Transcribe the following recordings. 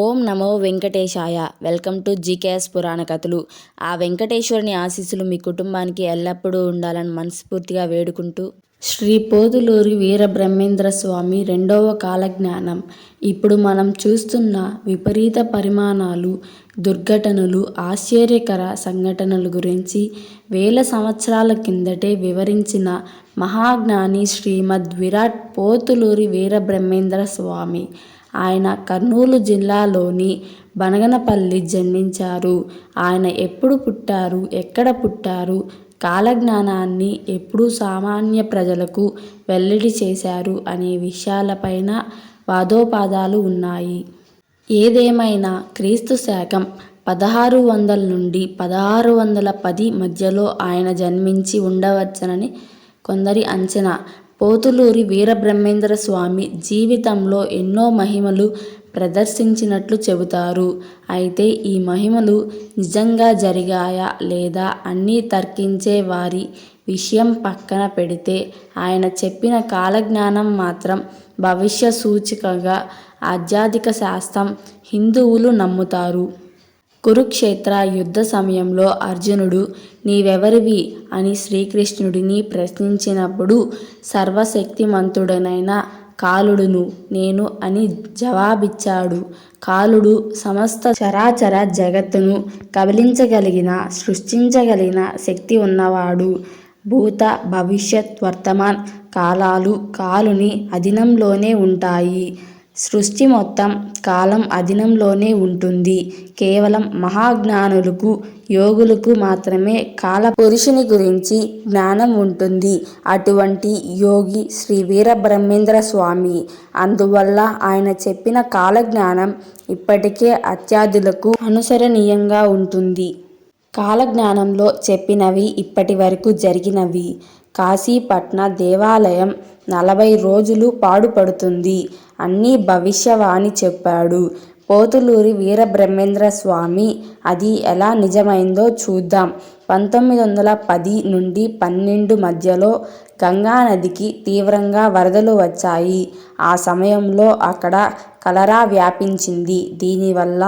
Om Namo Venkatesaya. Welcome to GKS పురాణ కథలు. ఆ వెంకటేశ్వరుని ఆశీస్సులు మీ కుటుంబానికి ఎల్లప్పుడూ ఉండాలని మనస్ఫూర్తిగా వేడుకుంటూ శ్రీ పోతులూరి వీరబ్రహ్మేంద్ర స్వామి రెండవ కాలజ్ఞానం. ఇప్పుడు మనం చూస్తున్న విపరీత పరిమాణాలు దుర్ఘటనలు ఆశ్చర్యకర సంఘటనల గురించి వేల సంవత్సరాల కిందటే వివరించిన మహాజ్ఞాని శ్రీమద్ విరాట్ పోతులూరి వీరబ్రహ్మేంద్ర స్వామి. ఆయన కర్నూలు జిల్లాలోని బనగనపల్లి జన్మించారు. ఆయన ఎప్పుడు పుట్టారు? ఎక్కడ పుట్టారు? కాలజ్ఞానాన్ని ఎప్పుడు సామాన్య ప్రజలకు వెల్లడి చేశారు అనే విషయాలపైన వాదోపాదాలు ఉన్నాయి. ఏదేమైనా క్రీస్తు శాకం పదహారు వందల నుండి పదహారు వందల పది మధ్యలో ఆయన జన్మించి ఉండవచ్చనని కొందరి అంచనా. పోతులూరి వీరబ్రహ్మేంద్ర స్వామి జీవితంలో ఎన్నో మహిమలు ప్రదర్శించినట్లు చెబుతారు. అయితే ఈ మహిమలు నిజంగా జరిగాయా లేదా అన్నీ తర్కించే వారి విషయం పక్కన పెడితే ఆయన చెప్పిన కాలజ్ఞానం మాత్రం భవిష్య సూచికగా ఆధ్యాత్మిక శాస్త్రం హిందువులు నమ్ముతారు. కురుక్షేత్ర యుద్ధ సమయంలో అర్జునుడు నీవెవరివి అని శ్రీకృష్ణుడిని ప్రశ్నించినప్పుడు సర్వశక్తిమంతుడనైన కాలుడును నేను అని జవాబిచ్చాడు. కాలుడు సమస్త చరాచర జగత్తును కబలించగలిగిన సృష్టించగలిగిన శక్తి ఉన్నవాడు. భూత భవిష్యత్ వర్తమాన్ కాలాలు కాలుని అధీనంలోనే ఉంటాయి. సృష్టి మొత్తం కాలం అధీనంలోనే ఉంటుంది. కేవలం మహాజ్ఞానులకు యోగులకు మాత్రమే కాల పురుషుని గురించి జ్ఞానం ఉంటుంది. అటువంటి యోగి శ్రీ వీరబ్రహ్మేంద్ర స్వామి. అందువల్ల ఆయన చెప్పిన కాలజ్ఞానం ఇప్పటికే అత్యాధులకు అనుసరణీయంగా ఉంటుంది. కాలజ్ఞానంలో చెప్పినవి ఇప్పటి వరకు జరిగినవి. కాశీపట్న దేవాలయం నలభై రోజులు పాడుపడుతుంది. అన్నీ భవిష్యవాణి చెప్పాడు. పోతులూరి వీరబ్రహ్మేంద్ర స్వామి అది ఎలా నిజమైందో చూద్దాం. పంతొమ్మిది వందల పది నుండి పన్నెండు మధ్యలో గంగానదికి తీవ్రంగా వరదలు వచ్చాయి. ఆ సమయంలో అక్కడ కలరా వ్యాపించింది. దీనివల్ల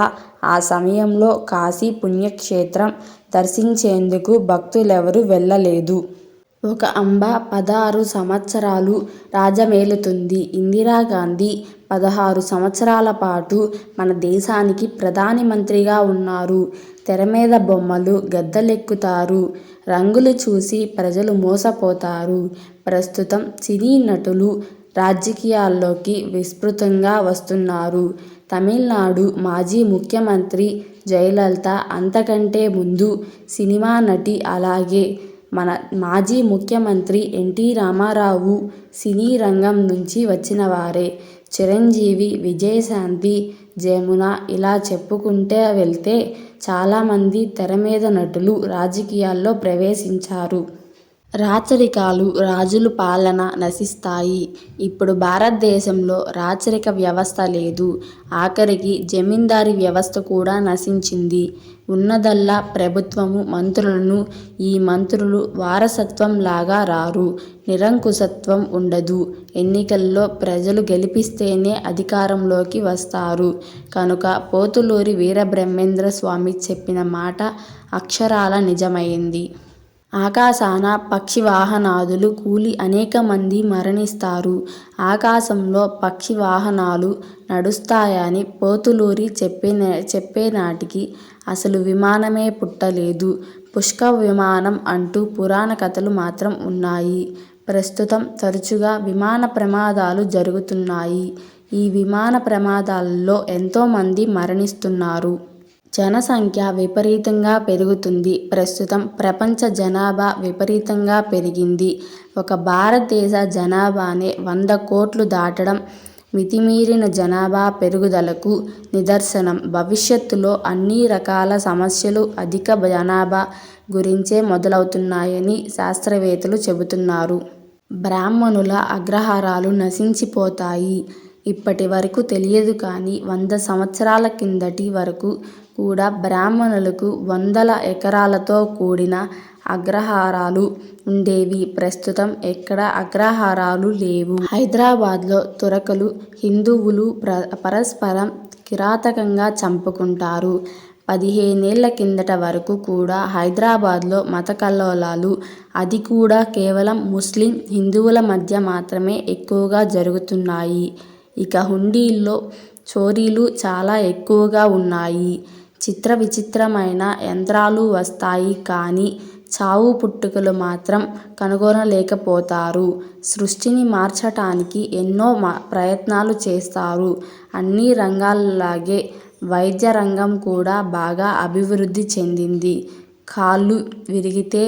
ఆ సమయంలో కాశీ పుణ్యక్షేత్రం దర్శించేందుకు భక్తులెవరూ వెళ్ళలేదు. ఒక అంబ పదహారు సంవత్సరాలు రాజమేలుతుంది. ఇందిరాగాంధీ పదహారు సంవత్సరాల పాటు మన దేశానికి ప్రధాని మంత్రిగా ఉన్నారు. తెర మీద బొమ్మలు గద్దెలెక్కుతారు. రంగులు చూసి ప్రజలు మోసపోతారు. ప్రస్తుతం సినీ నటులు రాజకీయాల్లోకి విస్తృతంగా వస్తున్నారు. తమిళనాడు మాజీ ముఖ్యమంత్రి జయలలిత అంతకంటే ముందు సినిమా నటి అలాగే మన మాజీ ముఖ్యమంత్రి ఎన్టీ రామారావు సినీ రంగం నుంచి వచ్చినవారే. చిరంజీవి విజయశాంతి జమున ఇలా చెప్పుకుంటే వెళ్తే చాలామంది తెర మీద నటులు రాజకీయాల్లో ప్రవేశించారు. రాచరికాలు రాజుల పాలన నశిస్తాయి. ఇప్పుడు భారతదేశంలో రాచరిక వ్యవస్థ లేదు. ఆఖరికి జమీందారీ వ్యవస్థ కూడా నశించింది. ఉన్నదల్లా ప్రభుత్వము మంత్రులను ఈ మంత్రులు వారసత్వం లాగా రారు. నిరంకుశత్వం ఉండదు. ఎన్నికల్లో ప్రజలు గెలిపిస్తేనే అధికారంలోకి వస్తారు. కనుక పోతులూరి వీరబ్రహ్మేంద్ర స్వామి చెప్పిన మాట అక్షరాల నిజమైంది. ఆకాశాన పక్షివాహనాదులు కూలి అనేక మంది మరణిస్తారు. ఆకాశంలో పక్షి వాహనాలు నడుస్తాయని పోతులూరి చెప్పిన చెప్పేనాటికి అసలు విమానమే పుట్టలేదు. పుష్క విమానం అంటూ పురాణ కథలు మాత్రం ఉన్నాయి. ప్రస్తుతం తరచుగా విమాన ప్రమాదాలు జరుగుతున్నాయి. ఈ విమాన ప్రమాదాల్లో ఎంతోమంది మరణిస్తున్నారు. జనసంఖ్య విపరీతంగా పెరుగుతుంది. ప్రస్తుతం ప్రపంచ జనాభా విపరీతంగా పెరిగింది. ఒక భారతదేశ జనాభానే వంద కోట్లు దాటడం మితిమీరిన జనాభా పెరుగుదలకు నిదర్శనం. భవిష్యత్తులో అన్ని రకాల సమస్యలు అధిక జనాభా గురించే మొదలవుతున్నాయని శాస్త్రవేత్తలు చెబుతున్నారు. బ్రాహ్మణుల అగ్రహారాలు నశించిపోతాయి. ఇప్పటి వరకు తెలియదు కానీ వంద సంవత్సరాల కిందటి వరకు కూడా బ్రాహ్మణులకు వందల ఎకరాలతో కూడిన అగ్రహారాలు ఉండేవి ప్రస్తుతం ఎక్కడ అగ్రహారాలు లేవు హైదరాబాద్లో తురకలు హిందువులు ప్ర పరస్పరం కిరాతకంగా చంపుకుంటారు. పదిహేనేళ్ళ కిందట వరకు కూడా హైదరాబాద్లో మత కల్లోలాలు, అది కూడా కేవలం ముస్లిం, హిందువుల మధ్య మాత్రమే ఎక్కువగా జరుగుతున్నాయి. ఇక హుండీల్లో చోరీలు చాలా ఎక్కువగా ఉన్నాయి. చిత్ర విచిత్రమైన యంత్రాలు వస్తాయి కానీ చావు పుట్టుకలు మాత్రం కనుగొనలేకపోతారు. సృష్టిని మార్చటానికి ఎన్నో ప్రయత్నాలు చేస్తారు. అన్ని రంగాల్లాగే వైద్య రంగం కూడా బాగా అభివృద్ధి చెందింది. కాళ్ళు విరిగితే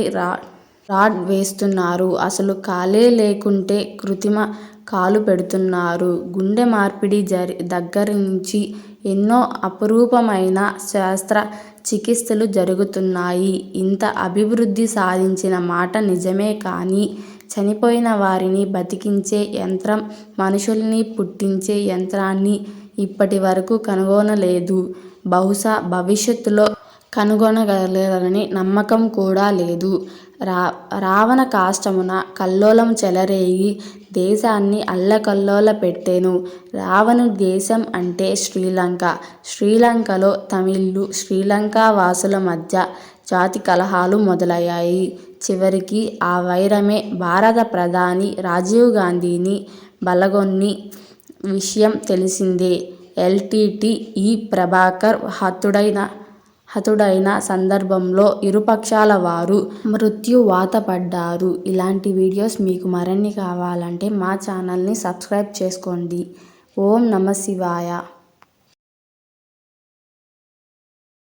రాడ్ వేస్తున్నారు. అసలు కాలే లేకుంటే కృత్రిమ కాలు పెడుతున్నారు. గుండె మార్పిడి జరి దగ్గర నుంచి ఎన్నో అపురూపమైన శస్త్ర చికిత్సలు జరుగుతున్నాయి. ఇంత అభివృద్ధి సాధించిన మాట నిజమే కానీ చనిపోయిన వారిని బతికించే యంత్రం, మనుషుల్ని పుట్టించే యంత్రాన్ని ఇప్పటి వరకు కనుగొనలేదు. బహుశా భవిష్యత్తులో కనుగొనగలరని నమ్మకం కూడా లేదు. రా రావణ కాష్టమున కల్లోలం చెలరేగి దేశాన్ని అల్లకల్లోల పెట్టెను రావణు దేశం అంటే శ్రీలంక. శ్రీలంకలో తమిళ్ళు శ్రీలంక వాసుల మధ్య జాతి కలహాలు మొదలయ్యాయి. చివరికి ఆ వైరమే భారత ప్రధాని రాజీవ్ గాంధీని బలగొన్ని విషయం తెలిసిందే. ఎల్టీటీ ఈ. ప్రభాకర్ హతుడైన హతుడైన సందర్భంలో ఇరుపక్షాల వారు మృత్యువాతపడ్డారు. ఇలాంటి వీడియోస్ మీకు మరిన్ని కావాలంటే మా ఛానల్ని సబ్స్క్రైబ్ చేసుకోండి. ఓం నమశ్శివాయ